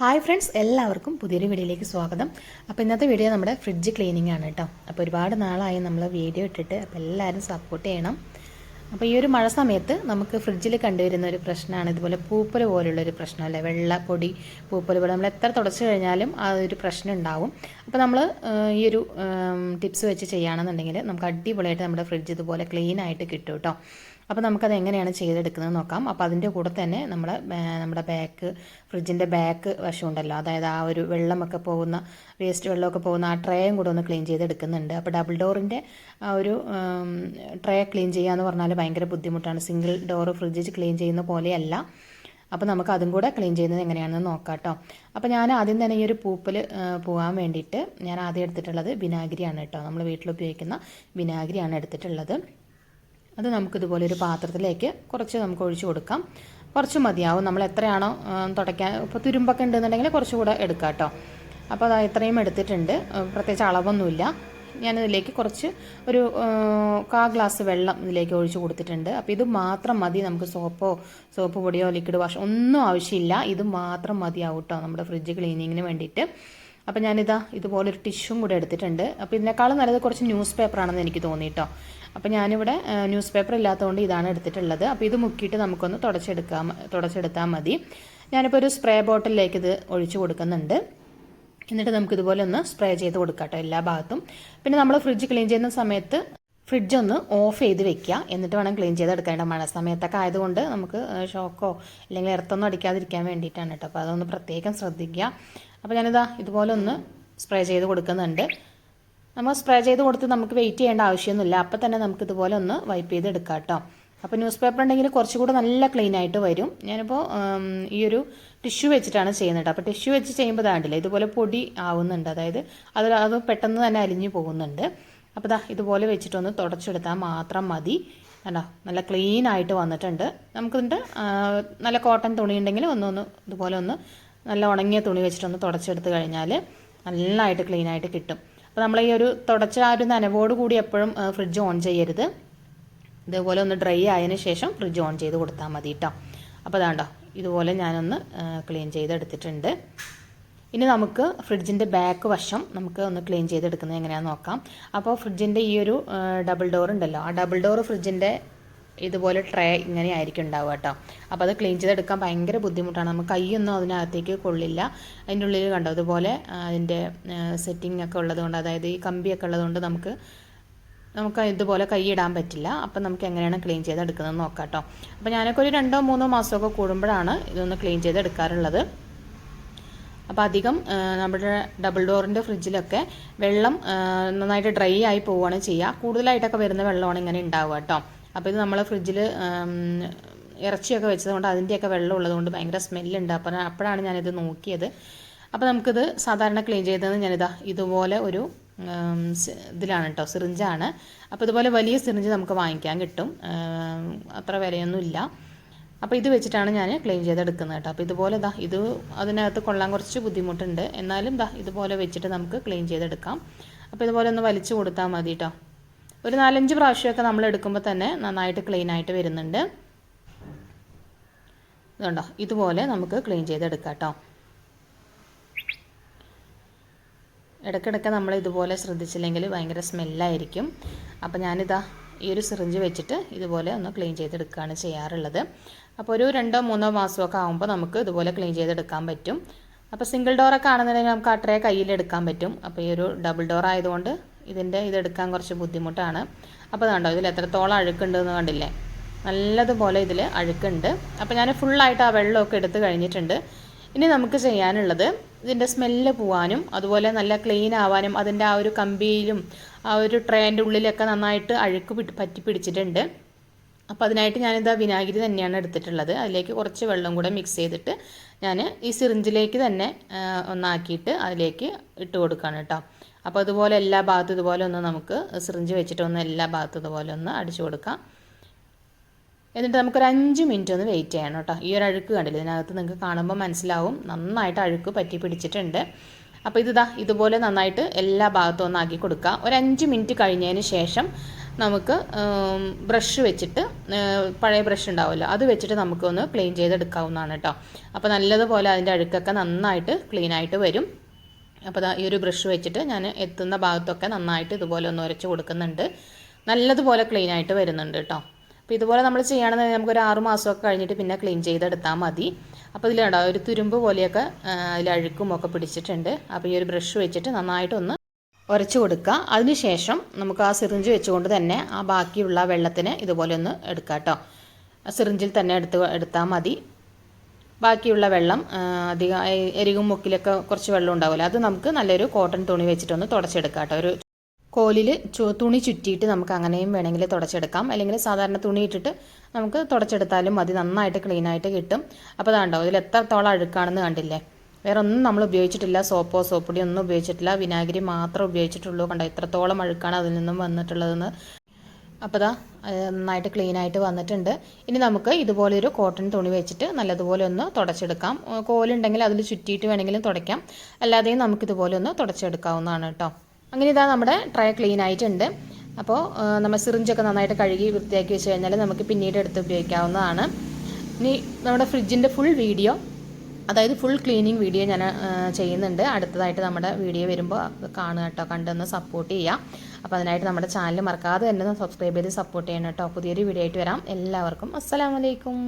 Hi friends എല്ലാവർക്കും പുതിയൊരു വീഡിയോയിലേക്ക് സ്വാഗതം. അപ്പോൾ ഇന്നത്തെ വീഡിയോ നമ്മുടെ ഫ്രിഡ്ജ് ക്ലീനിങ് ആണ് കേട്ടോ. അപ്പോൾ ഒരുപാട് നാളായി നമ്മൾ വീഡിയോ ഇട്ടിട്ട് അപ്പോൾ എല്ലാവരും സപ്പോർട്ട് ചെയ്യണം. അപ്പോൾ ഈ ഒരു മഴ സമയത്ത് നമുക്ക് ഫ്രിഡ്ജിൽ കണ്ടുവരുന്ന ഒരു പ്രശ്നമാണ് ഇതുപോലെ പൂപ്പൽ പോലുള്ള ഒരു പ്രശ്നം അല്ലേ? വെള്ള പൊടി പൂപ്പൽ പോലെ നമ്മൾ എത്ര തുടച്ചു കഴിഞ്ഞാലും ആ ഒരു പ്രശ്നം ഉണ്ടാവും. അപ്പോൾ നമ്മൾ ഈ ഒരു ടിപ്സ് വെച്ച് ചെയ്യുകയാണെന്നുണ്ടെങ്കിൽ നമുക്ക് അടിപൊളിയായിട്ട് നമ്മുടെ ഫ്രിഡ്ജ് ഇതുപോലെ ക്ലീൻ ആയിട്ട് കിട്ടും കേട്ടോ. അപ്പോൾ നമുക്കത് എങ്ങനെയാണ് ചെയ്തെടുക്കുന്നത് നോക്കാം. അപ്പോൾ അതിന്റെ കൂടെ തന്നെ നമ്മൾ നമ്മുടെ ബാക്ക് ഫ്രിഡ്ജിന്റെ ബാക്ക് വശമുണ്ടല്ലോ. അതായത് ആ ഒരു വെള്ളമൊക്കെ പോകുന്ന വേസ്റ്റ് വെള്ളമൊക്കെ പോകുന്ന ആ ട്രേയും കൂടെ ഒന്ന് ക്ലീൻ ചെയ്തെടുക്കുന്നുണ്ട്. അപ്പോൾ ഡബിൾ ഡോറിന്റെ ആ ഒരു ട്രേ ക്ലീൻ ചെയ്യുക എന്ന് പറഞ്ഞാൽ ഭയങ്കര ബുദ്ധിമുട്ടാണ്. സിംഗിൾ ഡോർ ഫ്രിഡ്ജ് ക്ലീൻ ചെയ്യുന്ന പോലെയല്ല. അപ്പോൾ നമുക്ക് അതും കൂടെ ക്ലീൻ ചെയ്യുന്നത് എങ്ങനെയാണെന്ന് നോക്കാം കേട്ടോ അപ്പോൾ ഞാൻ ആദ്യം തന്നെ ഈ ഒരു പൂപ്പൽ പോകാൻ വേണ്ടിയിട്ട് ഞാൻ ആദ്യം എടുത്തിട്ടുള്ളത് വിനാഗിരിയാണ് കേട്ടോ നമ്മൾ വീട്ടിൽ ഉപയോഗിക്കുന്ന വിനാഗിരിയാണ് എടുത്തിട്ടുള്ളത്. അത് നമുക്കിതുപോലെ ഒരു പാത്രത്തിലേക്ക് കുറച്ച് നമുക്ക് ഒഴിച്ചു കൊടുക്കാം. കുറച്ച് മതിയാവും. നമ്മൾ എത്രയാണോ തുടയ്ക്കാൻ ഇപ്പോൾ തുരുമ്പൊക്കെ ഉണ്ടെന്നുണ്ടെങ്കിൽ കുറച്ചുകൂടെ എടുക്കാം കേട്ടോ. അപ്പോൾ അത് ഇത്രയും എടുത്തിട്ടുണ്ട്. പ്രത്യേകിച്ച് അളവൊന്നുമില്ല. ഞാനിതിലേക്ക് കുറച്ച് ഒരു കാ ഗ്ലാസ് വെള്ളം ഇതിലേക്ക് ഒഴിച്ച് കൊടുത്തിട്ടുണ്ട്. അപ്പോൾ ഇത് മാത്രം മതി നമുക്ക് സോപ്പോ സോപ്പ് പൊടിയോ ലിക്വിഡ് വാഷ് ഒന്നും ആവശ്യമില്ല. ഇത് മാത്രം മതിയാവും കേട്ടോ നമ്മുടെ ഫ്രിഡ്ജ് ക്ലീനിങ്ങിന് വേണ്ടിയിട്ട്. അപ്പോൾ ഞാനിതാ ഇതുപോലെ ഒരു ടിഷ്യൂം കൂടെ എടുത്തിട്ടുണ്ട്. അപ്പോൾ ഇതിനേക്കാളും നല്ലത് കുറച്ച് ന്യൂസ് പേപ്പറാണെന്ന് എനിക്ക് തോന്നി കേട്ടോ. അപ്പോൾ ഞാനിവിടെ ന്യൂസ് പേപ്പർ ഇല്ലാത്തതുകൊണ്ട് ഇതാണ് എടുത്തിട്ടുള്ളത്. അപ്പോൾ ഇത് മുക്കിയിട്ട് നമുക്കൊന്ന് തുടച്ചെടുക്കാം തുടച്ചെടുത്താൽ മതി. ഞാനിപ്പോൾ ഒരു സ്പ്രേ ബോട്ടിലേക്ക് ഇത് ഒഴിച്ചു കൊടുക്കുന്നുണ്ട്. എന്നിട്ട് നമുക്ക് ഇതുപോലെ ഒന്ന് സ്പ്രേ ചെയ്ത് കൊടുക്കാം എല്ലാ ഭാഗത്തും. പിന്നെ നമ്മൾ ഫ്രിഡ്ജ് ക്ലീൻ ചെയ്യുന്ന സമയത്ത് ഫ്രിഡ്ജ് ഒന്ന് ഓഫ് ചെയ്ത് വെക്കുക. എന്നിട്ട് വേണം ക്ലീൻ ചെയ്തെടുക്കേണ്ട മഴ സമയത്തൊക്കെ ആയതുകൊണ്ട് നമുക്ക് ഷോക്കോ അല്ലെങ്കിൽ ഇറത്തൊന്നും അടിക്കാതിരിക്കാൻ വേണ്ടിയിട്ടാണ് കേട്ടോ. അപ്പോൾ അതൊന്ന് പ്രത്യേകം ശ്രദ്ധിക്കുക. അപ്പോൾ ഞാനിതാ ഇതുപോലെ ഒന്ന് സ്പ്രേ ചെയ്ത് കൊടുക്കുന്നുണ്ട്. നമ്മൾ സ്പ്രേ ചെയ്ത് കൊടുത്ത് നമുക്ക് വെയിറ്റ് ചെയ്യേണ്ട ആവശ്യമൊന്നുമില്ല. അപ്പോൾ തന്നെ നമുക്ക് ഇതുപോലെ ഒന്ന് വൈപ്പ് ചെയ്ത് എടുക്കാം കേട്ടോ അപ്പോൾ ന്യൂസ് പേപ്പർ ഉണ്ടെങ്കിൽ കുറച്ചുകൂടെ നല്ല ക്ലീൻ ആയിട്ട് വരും. ഞാനിപ്പോൾ ഈ ഒരു ടിഷ്യൂ വെച്ചിട്ടാണ് ചെയ്യുന്നത് അപ്പോൾ ടിഷ്യൂ വെച്ച് ചെയ്യുമ്പോൾ ഇതാണ്ടില്ല ഇതുപോലെ പൊടി ആവുന്നുണ്ട്. അതായത് അത് അത് പെട്ടെന്ന് തന്നെ അലിഞ്ഞു പോകുന്നുണ്ട്. അപ്പോൾ ഇതാ ഇതുപോലെ വെച്ചിട്ടൊന്ന് തുടച്ചെടുത്താൽ മാത്രം മതി. കണ്ടോ? നല്ല ക്ലീൻ ആയിട്ട് വന്നിട്ടുണ്ട്. നമുക്കിതിന്റെ നല്ല കോട്ടൺ തുണി ഉണ്ടെങ്കിൽ ഒന്നൊന്ന് ഇതുപോലെ ഒന്ന് നല്ല ഉണങ്ങിയ തുണി വെച്ചിട്ടൊന്ന് തുടച്ചെടുത്ത് കഴിഞ്ഞാൽ നല്ലതായിട്ട് ക്ലീൻ ആയിട്ട് കിട്ടും. അപ്പോൾ നമ്മൾ ഈ ഒരു തുടച്ച ആ ഒരു നനവോട് കൂടി എപ്പോഴും ഫ്രിഡ്ജ് ഓൺ ചെയ്യരുത്. ഇതേപോലെ ഒന്ന് ഡ്രൈ ആയതിനു ശേഷം ഫ്രിഡ്ജ് ഓൺ ചെയ്ത് കൊടുത്താൽ മതി കേട്ടോ അപ്പോൾ അതാണ്ടോ ഇതുപോലെ ഞാനൊന്ന് ക്ലീൻ ചെയ്തെടുത്തിട്ടുണ്ട്. ഇനി നമുക്ക് ഫ്രിഡ്ജിന്റെ ബാക്ക് വശം നമുക്ക് ഒന്ന് ക്ലീൻ ചെയ്തെടുക്കുന്നത് എങ്ങനെയാണെന്ന് നോക്കാം. അപ്പോൾ ഫ്രിഡ്ജിന്റെ ഈ ഒരു ഡബിൾ ഡോർ ഉണ്ടല്ലോ ആ ഡബിൾ ഡോർ ഫ്രിഡ്ജിന്റെ ഇതുപോലെ ട്രേ ഇങ്ങനെ ആയിരിക്കും ഉണ്ടാവുക കേട്ടോ. അപ്പോൾ അത് ക്ലീൻ ചെയ്തെടുക്കാൻ ഭയങ്കര ബുദ്ധിമുട്ടാണ്. നമുക്ക് കൈയൊന്നും അതിനകത്തേക്ക് കൊള്ളില്ല. അതിന്റെ ഉള്ളിൽ കണ്ടോ അതുപോലെ അതിന്റെ സെറ്റിംഗ് ഒക്കെ ഉള്ളതുകൊണ്ട് അതായത് ഈ കമ്പിയൊക്കെ ഉള്ളതുകൊണ്ട് നമുക്ക് നമുക്ക് ഇതുപോലെ കൈ ഇടാൻ പറ്റില്ല. അപ്പം നമുക്ക് എങ്ങനെയാണ് ക്ലീൻ ചെയ്തെടുക്കുന്നത് നോക്കാം കേട്ടോ. അപ്പോൾ ഞാനൊക്കെ ഒരു രണ്ടോ മൂന്നോ മാസമൊക്കെ കൂടുമ്പോഴാണ് ഇതൊന്ന് ക്ലീൻ ചെയ്തെടുക്കാറുള്ളത്. അപ്പോൾ അധികം നമ്മുടെ ഡബിൾ ഡോറിന്റെ ഫ്രിഡ്ജിലൊക്കെ വെള്ളം നന്നായിട്ട് ഡ്രൈ ആയി പോവുകയാണ് ചെയ്യുക. കൂടുതലായിട്ടൊക്കെ വരുന്ന വെള്ളമാണ് ഇങ്ങനെ ഉണ്ടാവുക കേട്ടോ. അപ്പോൾ ഇത് നമ്മൾ ഫ്രിഡ്ജിൽ ഇറച്ചിയൊക്കെ വെച്ചതുകൊണ്ട് അതിന്റെയൊക്കെ വെള്ളം ഉള്ളതുകൊണ്ട് ഭയങ്കര സ്മെല്ലുണ്ട്. അപ്പോൾ അപ്പോഴാണ് ഞാനിത് നോക്കിയത്. അപ്പോൾ നമുക്കിത് സാധാരണ ക്ലീൻ ചെയ്തത് ഞാനിതാ ഇതുപോലെ ഒരു ഇതിലാണ് കേട്ടോ സിറിഞ്ചാണ്. അപ്പോൾ ഇതുപോലെ വലിയ സിറിഞ്ച് നമുക്ക് വാങ്ങിക്കാൻ കിട്ടും. അത്ര വിലയൊന്നുമില്ല. അപ്പോൾ ഇത് വെച്ചിട്ടാണ് ഞാൻ ക്ലീൻ ചെയ്തെടുക്കുന്നത് കേട്ടോ അപ്പോൾ ഇതുപോലെ ദാ ഇത് അതിനകത്ത് കൊള്ളാൻ കുറച്ച് ബുദ്ധിമുട്ടുണ്ട്. എന്നാലും ദാ ഇതുപോലെ വെച്ചിട്ട് നമുക്ക് ക്ലീൻ ചെയ്തെടുക്കാം. അപ്പോൾ ഇതുപോലെ ഒന്ന് വലിച്ചു കൊടുത്താൽ മതി കേട്ടോ ഒരു നാലഞ്ച് പ്രാവശ്യമൊക്കെ നമ്മൾ എടുക്കുമ്പോൾ തന്നെ നന്നായിട്ട് ക്ലീൻ ആയിട്ട് വരുന്നുണ്ട്. ഇതുണ്ടോ? ഇതുപോലെ നമുക്ക് ക്ലീൻ ചെയ്തെടുക്കാം കേട്ടോ. ഇടയ്ക്കിടയ്ക്ക് നമ്മൾ ഇതുപോലെ ശ്രദ്ധിച്ചില്ലെങ്കിൽ ഭയങ്കര സ്മെല്ലായിരിക്കും അപ്പോൾ ഞാനിതാ ഈ ഒരു സിറിഞ്ച് വെച്ചിട്ട് ഇതുപോലെ ഒന്ന് ക്ലീൻ ചെയ്തെടുക്കുകയാണ് ചെയ്യാറുള്ളത്. അപ്പോൾ ഒരു രണ്ടോ മൂന്നോ മാസമൊക്കെ ആകുമ്പോൾ നമുക്ക് ഇതുപോലെ ക്ലീൻ ചെയ്തെടുക്കാൻ പറ്റും. അപ്പോൾ സിംഗിൾ ഡോറൊക്കെ ആണെന്നുണ്ടെങ്കിൽ നമുക്ക് അത്രേ കയ്യിലെടുക്കാൻ പറ്റും. അപ്പോൾ ഈ ഒരു ഡബിൾ ഡോർ ആയതുകൊണ്ട് ഇതിന്റെ ഇതെടുക്കാൻ കുറച്ച് ബുദ്ധിമുട്ടാണ്. അപ്പോൾ കണ്ടോ ഇതിൽ എത്രത്തോളം അഴുക്കുണ്ടെന്ന് കണ്ടില്ലേ? നല്ലതുപോലെ ഇതിൽ അഴുക്കുണ്ട്. അപ്പോൾ ഞാൻ ഫുള്ളായിട്ട് ആ വെള്ളമൊക്കെ എടുത്ത് കഴിഞ്ഞിട്ടുണ്ട്. ഇനി നമുക്ക് ചെയ്യാനുള്ളത് ഇതിന്റെ സ്മെല്ല് പോവാനും അതുപോലെ നല്ല ക്ലീൻ ആവാനും അതിന്റെ ആ ഒരു കമ്പിയിലും ആ ഒരു ട്രേന്റെ ഉള്ളിലൊക്കെ നന്നായിട്ട് അഴുക്ക് പറ്റി പിടിച്ചിട്ടുണ്ട്. അപ്പോൾ അതിനായിട്ട് ഞാനിതാ വിനാഗിരി തന്നെയാണ് എടുത്തിട്ടുള്ളത്. അതിലേക്ക് കുറച്ച് വെള്ളം കൂടെ മിക്സ് ചെയ്തിട്ട് ഞാൻ ഈ സിറിഞ്ചിലേക്ക് തന്നെ ഒന്നാക്കിയിട്ട് അതിലേക്ക് ഇട്ട് കൊടുക്കുകയാണ് കേട്ടോ. അപ്പോൾ അതുപോലെ എല്ലാ ഭാഗത്തും ഇതുപോലെ ഒന്ന് നമുക്ക് സിറിഞ്ച് വെച്ചിട്ട് ഒന്ന് എല്ലാ ഭാഗത്തും ഇതുപോലെ ഒന്ന് അടിച്ചു കൊടുക്കാം. എന്നിട്ട് നമുക്കൊരു അഞ്ച് മിനിറ്റ് ഒന്ന് വെയിറ്റ് ചെയ്യണം കേട്ടോ. ഈ ഒരു അഴുക്ക് കണ്ടില്ല? ഇതിനകത്ത് നിങ്ങൾക്ക് കാണുമ്പോൾ മനസ്സിലാവും. നന്നായിട്ട് അഴുക്ക് പറ്റി പിടിച്ചിട്ടുണ്ട്. അപ്പോൾ ഇതാ ഇതുപോലെ നന്നായിട്ട് എല്ലാ ഭാഗത്തും ഒന്ന് ആക്കി കൊടുക്കുക ഒരു അഞ്ച് മിനിറ്റ് കഴിഞ്ഞതിന് ശേഷം നമുക്ക് ബ്രഷ് വെച്ചിട്ട് പഴയ ബ്രഷ് ഉണ്ടാവുമല്ലോ അത് വെച്ചിട്ട് നമുക്കൊന്ന് ക്ലീൻ ചെയ്തെടുക്കാവുന്നതാണ് കേട്ടോ. അപ്പോൾ നല്ലതുപോലെ അതിന്റെ അഴുക്കൊക്കെ നന്നായിട്ട് ക്ലീനായിട്ട് വരും. അപ്പോൾ ഈ ഒരു ബ്രഷ് വെച്ചിട്ട് ഞാൻ എത്തുന്ന ഭാഗത്തൊക്കെ നന്നായിട്ട് ഇതുപോലെ ഒന്ന് ഉരച്ച് കൊടുക്കുന്നുണ്ട്. നല്ലതുപോലെ ക്ലീൻ ആയിട്ട് വരുന്നുണ്ട് കേട്ടോ. അപ്പോൾ ഇതുപോലെ നമ്മൾ ചെയ്യുകയാണെന്ന് നമുക്ക് ഒരു ആറ് മാസമൊക്കെ കഴിഞ്ഞിട്ട് പിന്നെ ക്ലീൻ ചെയ്തെടുത്താൽ മതി. അപ്പോൾ ഇതിൽ കണ്ടോ ഒരു തുരുമ്പ് പോലെയൊക്കെ അതിൽ അഴുക്കും ഒക്കെ പിടിച്ചിട്ടുണ്ട്. അപ്പോൾ ഈ ഒരു ബ്രഷ് വെച്ചിട്ട് നന്നായിട്ടൊന്ന് ഉരച്ച് കൊടുക്കുക അതിനുശേഷം നമുക്ക് ആ സിറിഞ്ച് വെച്ചുകൊണ്ട് തന്നെ ആ ബാക്കിയുള്ള വെള്ളത്തിന് ഇതുപോലെ ഒന്ന് എടുക്കാം കേട്ടോ. സിറിഞ്ചിൽ തന്നെ എടുത്ത് എടുത്താൽ മതി. ബാക്കിയുള്ള വെള്ളം അധികം എരികും മുക്കിലൊക്കെ കുറച്ച് വെള്ളം ഉണ്ടാവില്ല അത് നമുക്ക് നല്ലൊരു കോട്ടൺ തുണി വെച്ചിട്ടൊന്ന് തുടച്ചെടുക്കാം കേട്ടോ. ഒരു കോലിൽ തുണി ചുറ്റിയിട്ട് നമുക്ക് അങ്ങനെയും വേണമെങ്കിൽ തുടച്ചെടുക്കാം. അല്ലെങ്കിൽ സാധാരണ തുണി ഇട്ടിട്ട് നമുക്ക് തുടച്ചെടുത്താലും മതി. നന്നായിട്ട് ക്ലീൻ ആയിട്ട് കിട്ടും. അപ്പോൾ അതാണ്ടോ ഇതിൽ എത്രത്തോളം അഴുക്കാണെന്ന് കണ്ടില്ലേ? വേറെ ഒന്നും നമ്മൾ ഉപയോഗിച്ചിട്ടില്ല. സോപ്പോ സോപ്പൊടി ഒന്നും ഉപയോഗിച്ചിട്ടില്ല. വിനാഗിരി മാത്രം ഉപയോഗിച്ചിട്ടുള്ളൂ. കണ്ടോ എത്രത്തോളം അഴുക്കാണ് അതിൽ നിന്നും വന്നിട്ടുള്ളതെന്ന് അപ്പോൾ ദാ നന്നായിട്ട് ക്ലീൻ ആയിട്ട് വന്നിട്ടുണ്ട്. ഇനി നമുക്ക് ഇതുപോലൊരു കോട്ടൺ തുണി വെച്ചിട്ട് നല്ലതുപോലെ ഒന്ന് തുടച്ചെടുക്കാം. കോലുണ്ടെങ്കിൽ അതിൽ ചുറ്റിയിട്ട് വേണമെങ്കിലും തുടയ്ക്കാം. അല്ലാതെയും നമുക്ക് ഇതുപോലെ ഒന്ന് തുടച്ചെടുക്കാവുന്നതാണ് കേട്ടോ. അങ്ങനെ ഇതാ നമ്മുടെ ട്രൈ ക്ലീൻ ആയിട്ടുണ്ട്. അപ്പോൾ നമ്മൾ സിറിഞ്ചൊക്കെ നന്നായിട്ട് കഴുകി വൃത്തിയാക്കി വെച്ച് കഴിഞ്ഞാൽ നമുക്ക് പിന്നീട് എടുത്ത് ഉപയോഗിക്കാവുന്നതാണ്. ഇനി നമ്മുടെ ഫ്രിഡ്ജിന്റെ ഫുൾ വീഡിയോ അതായത് ഫുൾ ക്ലീനിങ് വീഡിയോ ഞാൻ ചെയ്യുന്നുണ്ട്. അടുത്തതായിട്ട് നമ്മുടെ വീഡിയോ വരുമ്പോൾ കാണുക കേട്ടോ കണ്ടൊന്ന് സപ്പോർട്ട് ചെയ്യാം. അപ്പോൾ അതിനായിട്ട് നമ്മുടെ ചാനൽ മറക്കാതെ തന്നെ സബ്സ്ക്രൈബ് ചെയ്ത് സപ്പോർട്ട് ചെയ്യണം കേട്ടോ പുതിയൊരു വീഡിയോ ആയിട്ട് വരാം. എല്ലാവർക്കും അസ്സലാമലൈക്കും